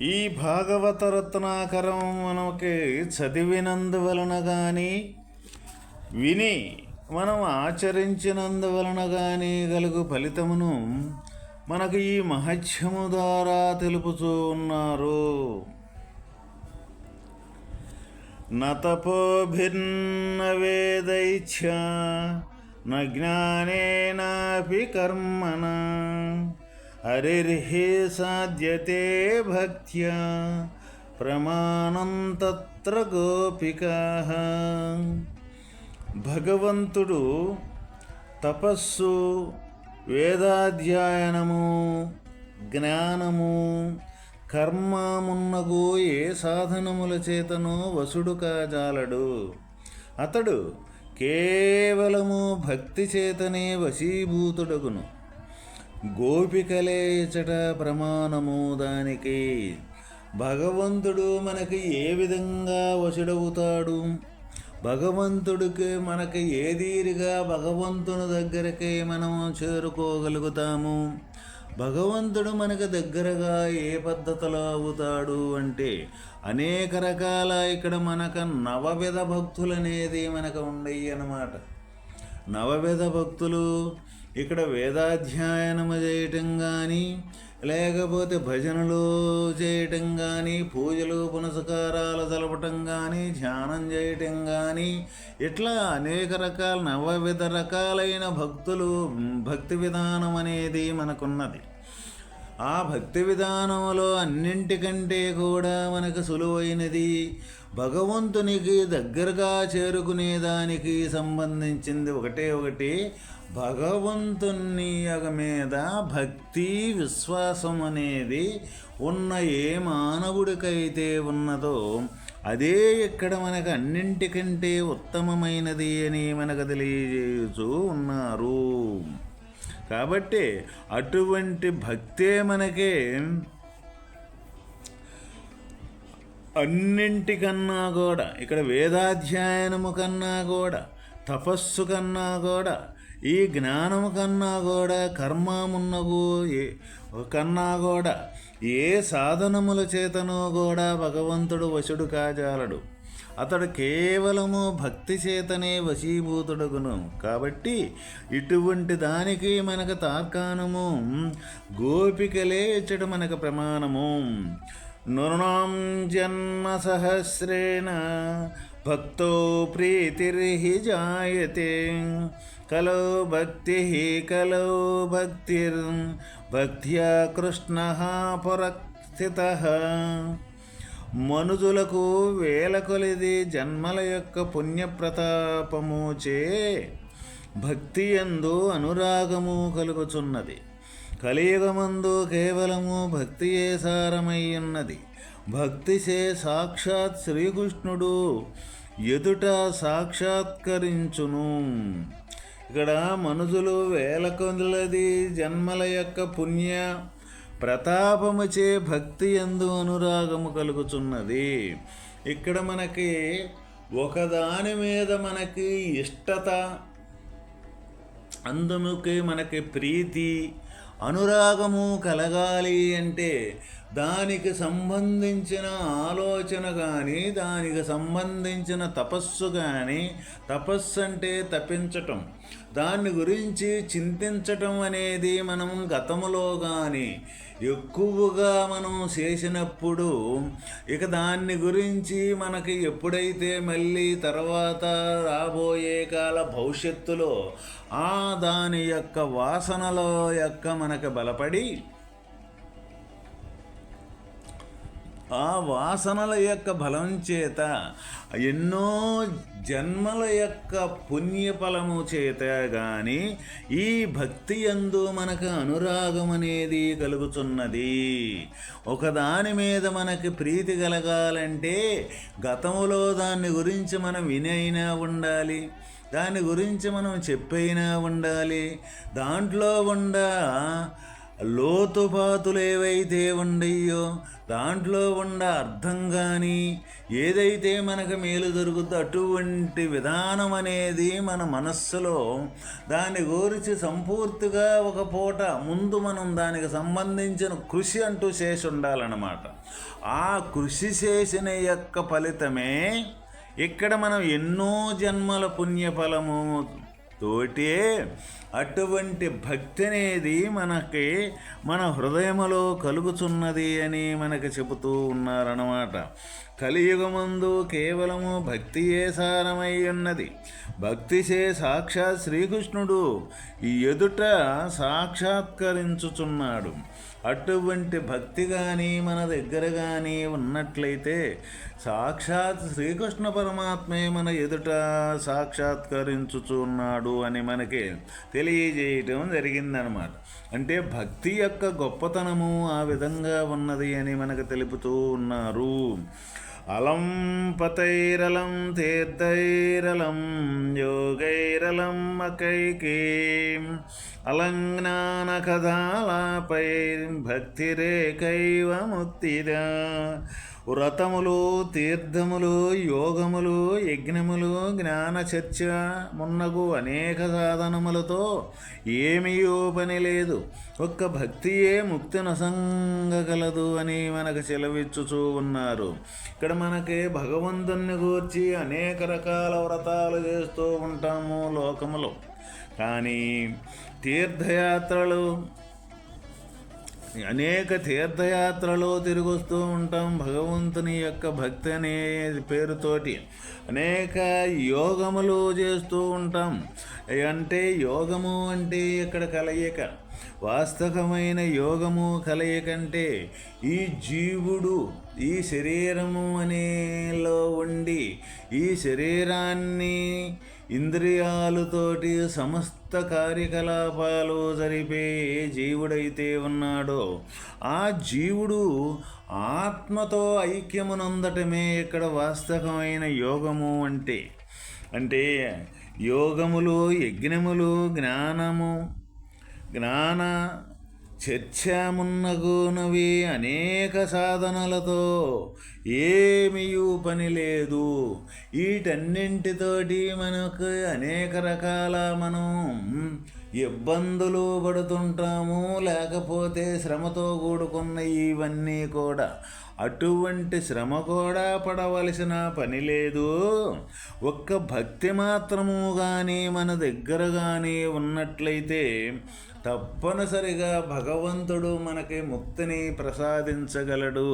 ఈ భాగవత రత్నాకరం మనకి చదివినందువలన కానీ విని మనం ఆచరించినందువలన కానీ గలుగు ఫలితమును మనకు ఈ మహత్యము ద్వారా తెలుపుతూ ఉన్నారు. నతపోభిర్న వేదైచ్ఛ న జ్ఞానేనాపి కర్మణ. हरिर्हि साध्यते भक्त्या ప్రమాణం తత్ర గోపికా భగవంతుడు తపస్సు వేదాధ్యయనము జ్ఞానము కర్మమున్నగు ఏ సాధనముల చేతనో వసుడు కాజాలడు అతడు కేవలము భక్తి చేతనే వశీభూతుడగును గోపికలేచట ప్రమాణము దానికి. భగవంతుడు మనకి ఏ విధంగా వశుడవుతాడు? భగవంతుడికి మనకి ఏదీరిగా భగవంతుని దగ్గరికి మనము చేరుకోగలుగుతాము? భగవంతుడు మనకు దగ్గరగా ఏ పద్ధతిలో అవుతాడు అంటే అనేక రకాల ఇక్కడ మనకు నవవిధ భక్తులు అనేది మనకు ఉండయి అన్నమాట నవవిధ భక్తులు ఇక్కడ వేదాధ్యయనము చేయటం కానీ లేకపోతే భజనలు చేయటం కానీ పూజలు పునస్కారాలు జలపటం కానీ ధ్యానం చేయటం కానీ ఇట్లా అనేక రకాల నవవిధ రకాలైన భక్తులు భక్తి విధానం అనేది మనకున్నది. ఆ భక్తి విధానంలో అన్నింటికంటే కూడా మనకు సులువైనది భగవంతునికి దగ్గరగా చేరుకునేదానికి సంబంధించింది ఒకటే ఒకటి భగవంతుని మీద భక్తి విశ్వాసం అనేది ఉన్న ఏ మానవుడికైతే ఉన్నదో అదే ఇక్కడ మనకు అన్నింటికంటే ఉత్తమమైనది అని మనకు తెలియజేస్తూ ఉన్నారు. కాబట్టి అటువంటి భక్తే మనకే అన్నింటికన్నా కూడా ఇక్కడ వేదాధ్యయనము కన్నా కూడా తపస్సు కన్నా కూడా ఈ జ్ఞానము కన్నా కూడా కర్మమున్నగు కన్నా కూడా ఏ సాధనముల చేతనో కూడా భగవంతుడు వశుడు కాజాలడు. అతడు కేవలము భక్తి చేతనే వశీభూతుడుగును. కాబట్టి ఇటువంటి దానికి మనకు తార్కాణము గోపికలే ఇచ్చడు మనకు ప్రమాణము. నృణాం జన్మ సహస్రేణ భక్తో ప్రీతిర్హి జాయతే కలో భక్తి కలో భక్తిర్ భక్త్యా కృష్ణ పురస్థిత మనుజులకు వేల కొలిది జన్మల యొక్క పుణ్యప్రతాపముచే భక్తి ఎందు అనురాగము కలుగుచున్నది కలియుగమందు కేవలము భక్తియే సారమయ్యున్నది. భక్తిసే సాక్షాత్ శ్రీకృష్ణుడు ఎదుట సాక్షాత్కరించును. ఇక్కడ మనుషులు వేల కొందలది జన్మల యొక్క పుణ్య ప్రతాపముచే భక్తి ఎందు అనురాగము కలుగుచున్నది. ఇక్కడ మనకి ఒకదాని మీద మనకి ఇష్టత అందుముకి మనకి ప్రీతి అనురాగము కలగాలి అంటే దానికి సంబంధించిన ఆలోచన కానీ దానికి సంబంధించిన తపస్సు కానీ తపస్సు అంటే తప్పించటం. దాన్ని గురించి చింతించటం అనేది మనం గతంలో కానీ ఎక్కువగా మనం చేసినప్పుడు ఇక దాన్ని గురించి మనకి ఎప్పుడైతే మళ్ళీ తర్వాత రాబోయే కాల భవిష్యత్తులో ఆ దాని యొక్క వాసనలో యొక్క మనకు బలపడి ఆ వాసనల యొక్క బలం చేత ఎన్నో జన్మల యొక్క పుణ్యఫలము చేత కానీ ఈ భక్తి ఎందు మనకు అనురాగం అనేది కలుగుతున్నది. ఒకదాని మీద మనకి ప్రీతి కలగాలంటే గతములో దాన్ని గురించి మనం వినైనా ఉండాలి దాని గురించి మనం చెప్పైనా ఉండాలి దాంట్లో ఉండ లోతుపాతులు ఏవైతే ఉండయో దాంట్లో ఉండ అర్థం కానీ ఏదైతే మనకు మేలు జరుగుతుందో అటువంటి విధానం అనేది మన మనస్సులో దాని గురించి సంపూర్తిగా ఒక పూట ముందు మనం దానికి సంబంధించిన కృషి అంటూ చేసి ఉండాలన్నమాట. ఆ కృషి చేసిన యొక్క ఫలితమే ఇక్కడ మనం ఎన్నో జన్మల పుణ్యఫలము తోటే అటువంటి భక్తి అనేది మనకి మన హృదయములో కలుగుతున్నది అని మనకి చెబుతూ ఉన్నారన్నమాట. కలియుగమందు కేవలము భక్తియే సారమై ఉన్నది. భక్తిచే సాక్షాత్ శ్రీకృష్ణుడు ఈ ఎదుట సాక్షాత్కరించుచున్నాడు. అటువంటి భక్తి కానీ మన దగ్గర కానీ ఉన్నట్లయితే సాక్షాత్ శ్రీకృష్ణ పరమాత్మే మన ఎదుట సాక్షాత్కరించుచున్నాడు అని మనకి తెలియజేయటం జరిగిందనమాట అంటే భక్తి యొక్క గొప్పతనము ఆ విధంగా ఉన్నది అని మనకు తెలుపుతూ ఉన్నారు. అలం పతైరలం తీర్థైరలం యోగైరలం అకైకీం అలంజ్ఞానకథాలాపై భక్తిరేకైవ ముక్తిదా వ్రతములు తీర్థములు యోగములు యజ్ఞములు జ్ఞాన చర్చ మున్నగు అనేక సాధనములతో ఏమియో పని లేదు. ఒక్క భక్తియే ముక్తి నసంగగలదు అని మనకు సెలవిచ్చుచూ ఉన్నారు. ఇక్కడ మనకి భగవంతుని గూర్చి అనేక రకాల వ్రతాలు చేస్తూ ఉంటాము లోకములో. కానీ తీర్థయాత్రలు అనేక తీర్థయాత్రలో తిరిగొస్తూ ఉంటాం భగవంతుని యొక్క భక్తి అనే పేరుతోటి. అనేక యోగములు చేస్తూ ఉంటాం. అంటే యోగము అంటే ఇక్కడ కలయిక. వాస్తవమైన యోగము కలయికంటే ఈ జీవుడు ఈ శరీరము అనేలో ఉండి ఈ శరీరాన్ని ఇంద్రియాలతోటి సమస్త కార్యకలాపాలు జరిపే ఏ జీవుడైతే ఉన్నాడో ఆ జీవుడు ఆత్మతో ఐక్యమునందటమే ఇక్కడ వాస్తవమైన యోగము అంటే. అంటే యోగములు యజ్ఞములు జ్ఞానము జ్ఞాన చర్చమున్నగునవి అనేక సాధనలతో ఏమియూ పని లేదు. వీటన్నింటితోటి మనకు అనేక రకాల మనం ఇబ్బందులు పడుతుంటాము. లేకపోతే శ్రమతో కూడుకున్న ఇవన్నీ కూడా. అటువంటి శ్రమ కూడా పడవలసిన పని లేదు. ఒక్క భక్తి మాత్రము కానీ మన దగ్గర కానీ ఉన్నట్లయితే తప్పనిసరిగా భగవంతుడు మనకి ముక్తిని ప్రసాదించగలడు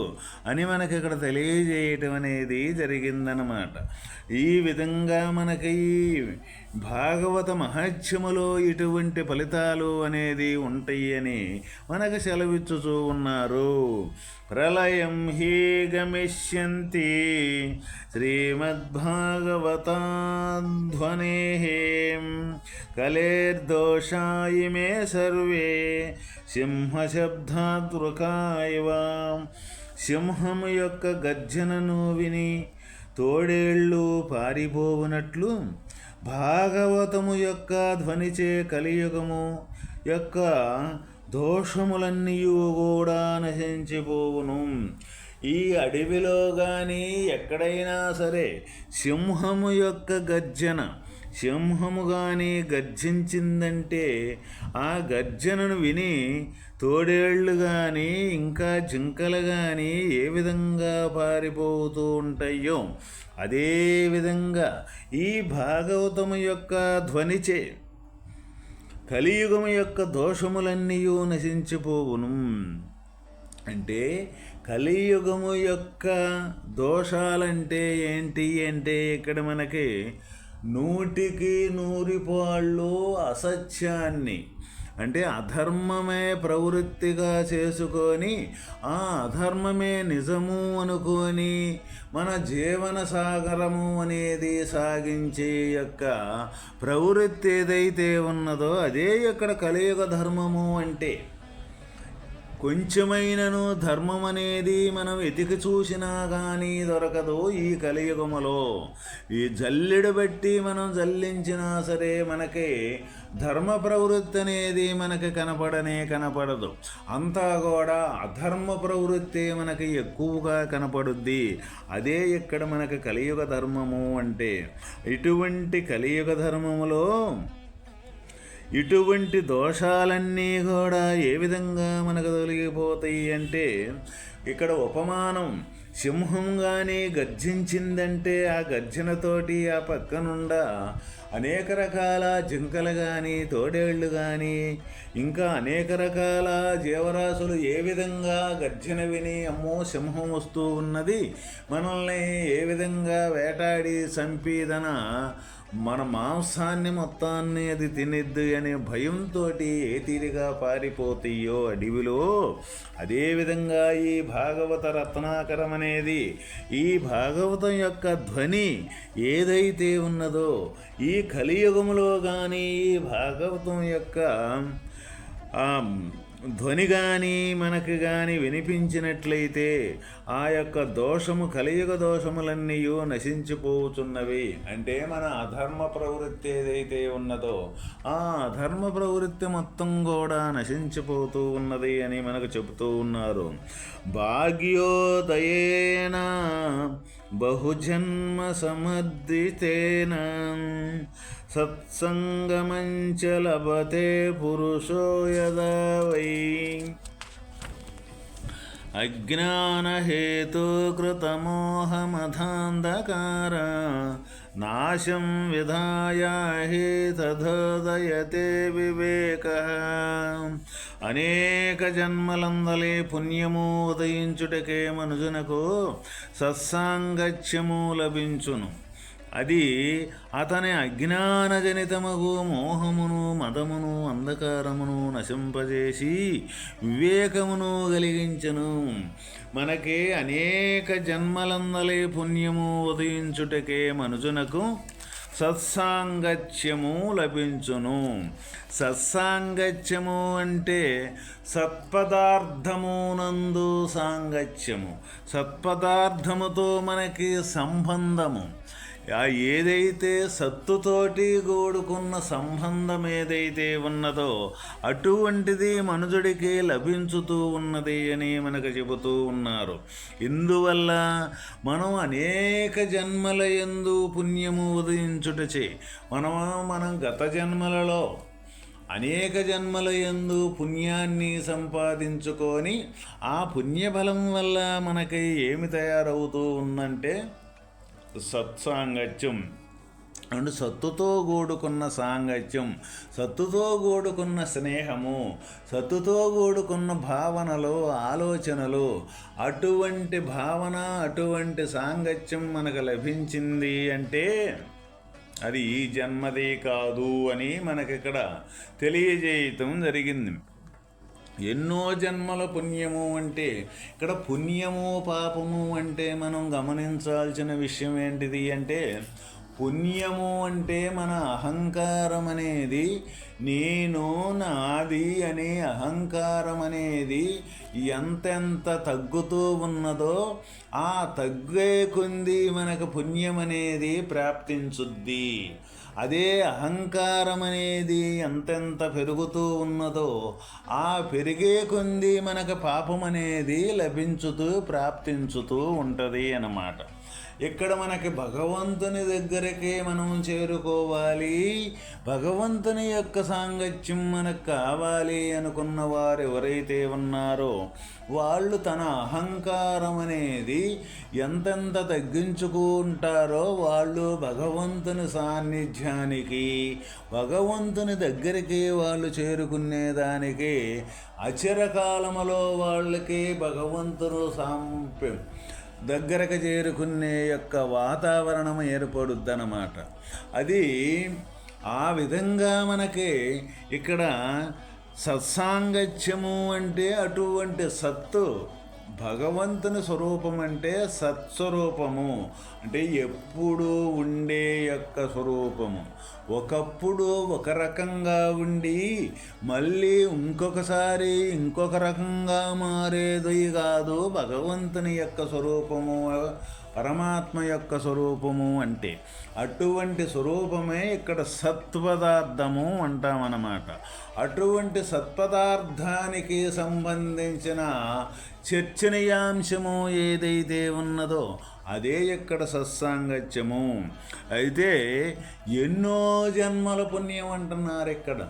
అని మనకి ఇక్కడ తెలియజేయటం అనేది జరిగిందనమాట ఈ విధంగా మనకి భాగవత మహాత్యములో ఇటువంటి ఫలితాలు అనేది ఉంటాయని మనకు సెలవిచ్చుచూ ఉన్నారు. ప్రళయం హీ గమిష్యంతి. శ్రీమద్భాగవతాధ్వనే కలేర్దోషాయి మే సర్వే సింహశబ్దాద్వృకాయవ సింహము యొక్క గర్జనను విని తోడేళ్ళు పారిపోవునట్లు భాగవతము యొక్క ధ్వనిచే కలియుగము యొక్క దోషములన్నీ కూడా నశించిపోవును. ఈ అడవిలో కానీ ఎక్కడైనా సరే సింహము యొక్క గర్జన సింహము కానీ గర్జించిందంటే ఆ గర్జనను విని తోడేళ్ళు కానీ ఇంకా జింకలు కానీ ఏ విధంగా పారిపోతూ ఉంటాయో అదేవిధంగా ఈ భాగవతము యొక్క ధ్వనిచే కలియుగము యొక్క దోషములన్నీ నశించిపోవును. అంటే కలియుగము యొక్క దోషాలంటే ఏంటి అంటే ఇక్కడ మనకి నూటికి నూరిపాళ్ళు అసత్యాన్ని అంటే అధర్మమే ప్రవృత్తిగా చేసుకొని ఆ అధర్మమే నిజము అనుకొని మన జీవన సాగరము అనేది సాగించే యొక్క ప్రవృత్తి ఏదైతే ఉన్నదో అదే ఇక్కడ కలియుగ ధర్మము అంటే. కొంచెమైనను ధర్మం అనేది మనం ఎతికి చూసినా కానీ దొరకదు ఈ కలియుగములో. ఈ జల్లెడు బట్టి మనం జల్లించినా సరే మనకి ధర్మ ప్రవృత్తి అనేది మనకి కనపడనే కనపడదు. అంతా కూడా అధర్మ ప్రవృత్తి మనకి ఎక్కువగా కనపడుద్ది. అదే ఇక్కడ మనకి కలియుగ ధర్మము అంటే ఇటువంటి కలియుగ ధర్మములో ఇటువంటి దోషాలన్నీ కూడా ఏ విధంగా మనకు తొలగిపోతాయి అంటే ఇక్కడ ఉపమానం సింహం కానీ గర్జించిందంటే ఆ గర్జనతోటి ఆ పక్కనుండా అనేక రకాల జింకలు కానీ తోడేళ్ళు కానీ ఇంకా అనేక రకాల జీవరాశులు ఏ విధంగా గర్జన విని అమ్మో సింహం వస్తూ ఉన్నది మనల్ని ఏ విధంగా వేటాడి చంపిదన మన మాంసాన్ని మొత్తాన్ని అది తినిద్దు అనే భయంతో ఏ తీరిగా పారిపోతాయో అడవిలో అదేవిధంగా ఈ భాగవత రత్నాకరం అనేది. ఈ భాగవతం యొక్క ధ్వని ఏదైతే ఉన్నదో ఈ కలియుగములో కానీ ఈ భాగవతం యొక్క ధ్వని కానీ మనకు కానీ వినిపించినట్లయితే ఆ యొక్క దోషము కలియుగ దోషములన్నీ నశించిపోతున్నవి అంటే మన అధర్మ ప్రవృత్తి ఏదైతే ఉన్నదో ఆ అధర్మ ప్రవృత్తి మొత్తం కూడా నశించిపోతూ ఉన్నది అని మనకు చెబుతూ ఉన్నారు. భాగ్యోదయేనా బహుజన్మ సమర్థితేన సత్సంగమంచ లభతే పురుషో యదా వై అజ్ఞానహేతుకృతమోహమధాంధకార నాశం విధాయ హే తదయతే వివేక అనేక జన్మలందలే పుణ్యము ఉదయించుటకే మనుజునకు సత్సాంగత్యము లభించును. అది అతని అజ్ఞానజనితమగు మోహమును మదమును అంధకారమును నశింపజేసి వివేకమును కలిగించను. మనకి అనేక జన్మలందలే పుణ్యము ఉదయించుటకే మనుజునకు సత్సాంగత్యము లభించును. సత్సాంగత్యము అంటే సత్పదార్థమునందు సాంగత్యము. సత్పదార్థముతో మనకి సంబంధము. ఏదైతే సత్తుతోటి గోడుకున్న సంబంధం ఏదైతే ఉన్నదో అటువంటిది మనుజుడికి లభించుతూ ఉన్నది అని మనకు చెబుతూ ఉన్నారు. ఇందువల్ల మనం అనేక జన్మల ఎందు పుణ్యము ఉదయించుటచే మనం మనం గత జన్మలలో అనేక జన్మల ఎందు పుణ్యాన్ని సంపాదించుకొని ఆ పుణ్యఫలం వల్ల మనకి ఏమి తయారవుతూ ఉందంటే సత్సాంగత్యం. అండ్ సత్తుతో కూడుకున్న సాంగత్యం సత్తుతో కూడుకున్న స్నేహము సత్తుతో కూడుకున్న భావనలు ఆలోచనలు అటువంటి భావన అటువంటి సాంగత్యం మనకు లభించింది అంటే అది ఈ జన్మదే కాదు అని మనకిక్కడ తెలియజేయటం జరిగింది. ఎన్నో జన్మల పుణ్యము అంటే ఇక్కడ పుణ్యము పాపము అంటే మనం గమనించాల్సిన విషయం ఏంటిది అంటే పుణ్యము అంటే మన అహంకారం అనేది నేను నాది అనే అహంకారం అనేది ఎంతెంత తగ్గుతూ ఉన్నదో ఆ తగ్గే కొంది మనకు పుణ్యం అనేది ప్రాప్తించుద్ది. అదే అహంకారం అనేది ఎంతెంత పెరుగుతూ ఉన్నదో ఆ పెరిగే కొంది మనకు పాపం అనేది లభించుతూ ప్రాప్తించుతూ ఉంటుంది అన్నమాట. ఇక్కడ మనకి భగవంతుని దగ్గరకే మనం చేరుకోవాలి భగవంతుని యొక్క సాంగత్యం మనకు కావాలి అనుకున్న వారు ఎవరైతే ఉన్నారో వాళ్ళు తన అహంకారం అనేది ఎంతెంత తగ్గించుకుంటారో వాళ్ళు భగవంతుని సాన్నిధ్యానికి భగవంతుని దగ్గరికి వాళ్ళు చేరుకునేదానికి అచిరకాలములో వాళ్ళకి భగవంతుడు సాంప్యం దగ్గరకు చేరుకునే యొక్క వాతావరణం ఏర్పడుద్దన్నమాట. అది ఆ విధంగా మనకి ఇక్కడ సత్సాంగత్యము అంటే అటువంటి సత్తు భగవంతుని స్వరూపం అంటే సత్స్వరూపము. అంటే ఎప్పుడు ఉండే యొక్క స్వరూపము. ఒకప్పుడు ఒక రకంగా ఉండి మళ్ళీ ఇంకొకసారి ఇంకొక రకంగా మారేది కాదు భగవంతుని యొక్క స్వరూపము. పరమాత్మ యొక్క స్వరూపము అంటే అటువంటి స్వరూపమే ఇక్కడ సత్పదార్థము అంటామన్నమాట. అటువంటి సత్పదార్థానికి సంబంధించిన చర్చనీయాంశము ఏదైతే ఉన్నదో అదే ఇక్కడ సత్సాంగత్యము. అయితే ఎన్నో జన్మల పుణ్యం అంటున్నారు ఇక్కడ.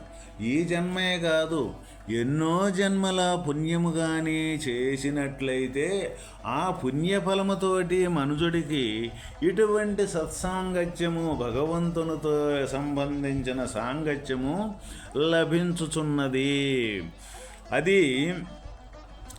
ఈ జన్మే కాదు ఎన్నో జన్మల పుణ్యము కానీ చేసినట్లయితే ఆ పుణ్యఫలముతోటి మనుజుడికి ఇటువంటి సత్సాంగత్యము భగవంతునితో సంబంధించిన సాంగత్యము లభించుచున్నది. అది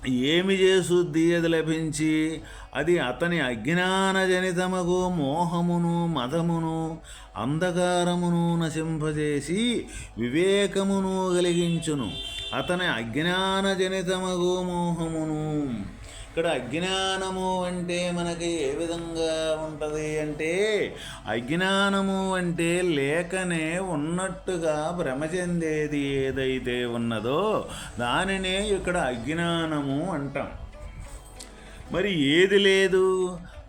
ఏమి చేసుద్ది అది లభించి? అది అతని అజ్ఞానజనితమగు మోహమును మదమును అంధకారమును నశింపజేసి వివేకమును కలిగించును. అతని అజ్ఞానజనితమగు మోహమును ఇక్కడ అజ్ఞానము అంటే మనకి ఏ విధంగా ఉంటుంది అంటే అజ్ఞానము అంటే లేకనే ఉన్నట్టుగా భ్రమ చెందేది ఏదైతే ఉన్నదో దానినే ఇక్కడ అజ్ఞానము అంటాం. మరి ఏది లేదు?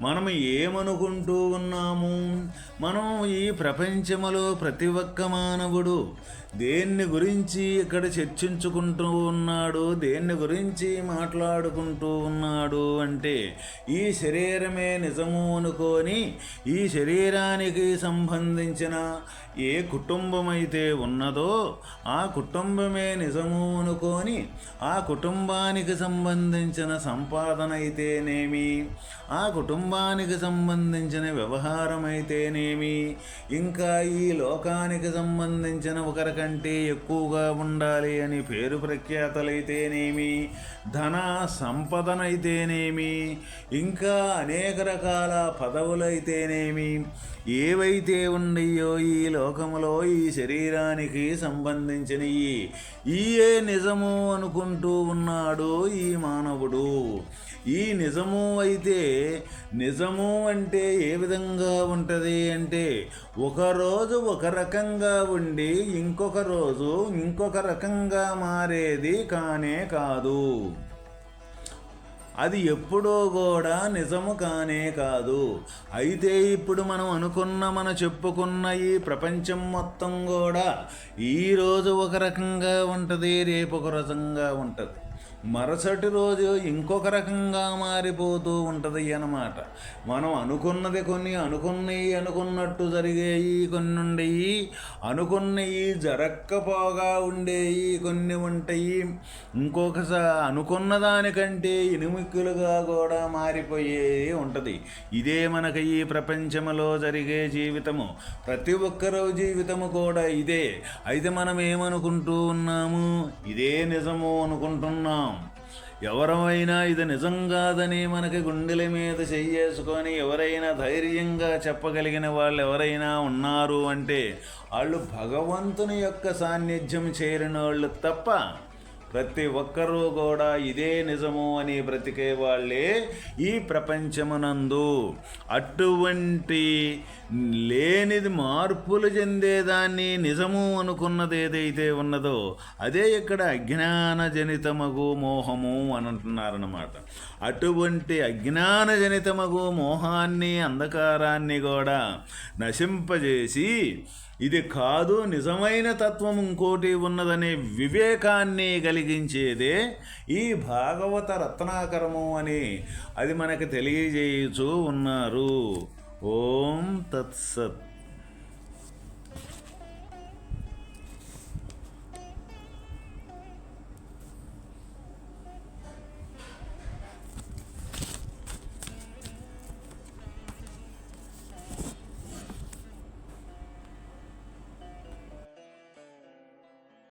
మనం ఏమనుకుంటూ ఉన్నాము? మనం ఈ ప్రపంచములో ప్రతి ఒక్క మానవుడు దేన్ని గురించి ఇక్కడ చర్చించుకుంటూ ఉన్నాడు? దేన్ని గురించి మాట్లాడుకుంటూ ఉన్నాడు అంటే ఈ శరీరమే నిజము అనుకొని ఈ శరీరానికి సంబంధించిన ఏ కుటుంబం అయితే ఉన్నదో ఆ కుటుంబమే నిజము అనుకొని ఆ కుటుంబానికి సంబంధించిన సంపాదన అయితేనేమి? ఆ కుటుంబానికి సంబంధించిన వ్యవహారం అయితేనేమి ఇంకా ఈ లోకానికి సంబంధించిన ఒకరికంటే ఎక్కువగా ఉండాలి అని పేరు ప్రఖ్యాతలైతేనేమి? ధన సంపదనైతేనేమి? ఇంకా అనేక రకాల పదవులైతేనేమి? ఏవైతే ఉండయో ఈ లోకములో ఈ శరీరానికి సంబంధించినవి ఈయే నిజము అనుకుంటూ ఉన్నాడు ఈ మానవుడు. ఈ నిజము అయితే నిజము అంటే ఏ విధంగా ఉంటుంది అంటే ఒకరోజు ఒక రకంగా ఉండి ఇంకొక రోజు ఇంకొక రకంగా మారేది కానే కాదు. అది ఎప్పుడో కూడా నిజము కానే కాదు. అయితే ఇప్పుడు మనం అనుకున్న మన చెప్పుకున్న ఈ ప్రపంచం మొత్తం కూడా ఈరోజు ఒక రకంగా ఉంటుంది రేపు ఒక రకంగా ఉంటుంది. మరుసటి రోజు ఇంకొక రకంగా మారిపోతూ ఉంటుంది అన్నమాట. మనం అనుకున్నది కొన్ని అనుకున్నవి అనుకున్నట్టు జరిగేవి కొన్ని ఉండేవి అనుకున్నవి జరక్కపోగా ఉండేవి కొన్ని ఉంటాయి. ఇంకొకసారి అనుకున్న దానికంటే ఇనుమిక్కులుగా కూడా మారిపోయేది ఉంటుంది. ఇదే మనకి ఈ ప్రపంచంలో జరిగే జీవితము. ప్రతి ఒక్కరూ జీవితము కూడా ఇదే. అయితే మనం ఏమనుకుంటూ ఉన్నాము? ఇదే నిజము అనుకుంటున్నాం. ఎవరమైనా ఇది నిజం కాదని మనకి గుండెల మీద చెయ్యేసుకొని ఎవరైనా ధైర్యంగా చెప్పగలిగిన వాళ్ళు ఎవరైనా ఉన్నారు అంటే వాళ్ళు భగవంతుని యొక్క సాన్నిధ్యం చేరిన వాళ్ళు తప్ప ప్రతి ఒక్కరూ కూడా ఇదే నిజము అని బ్రతికే వాళ్ళే ఈ ప్రపంచమునందు. అటువంటి లేనిది మార్పులు చెందేదాన్ని నిజము అనుకున్నది ఏదైతే ఉన్నదో అదే ఇక్కడ అజ్ఞానజనితమగు మోహము అని అంటున్నారన్నమాట. అటువంటి అజ్ఞానజనితమగు మోహాన్ని అంధకారాన్ని కూడా నశింపజేసి ఇది కాదు నిజమైన తత్వం ఇంకోటి ఉన్నదనే వివేకాన్ని కలిగించేదే ఈ భాగవత రత్నాకరము అని అది మనకు తెలియజేయుచూ ఉన్నారు. ఓం తత్సత్.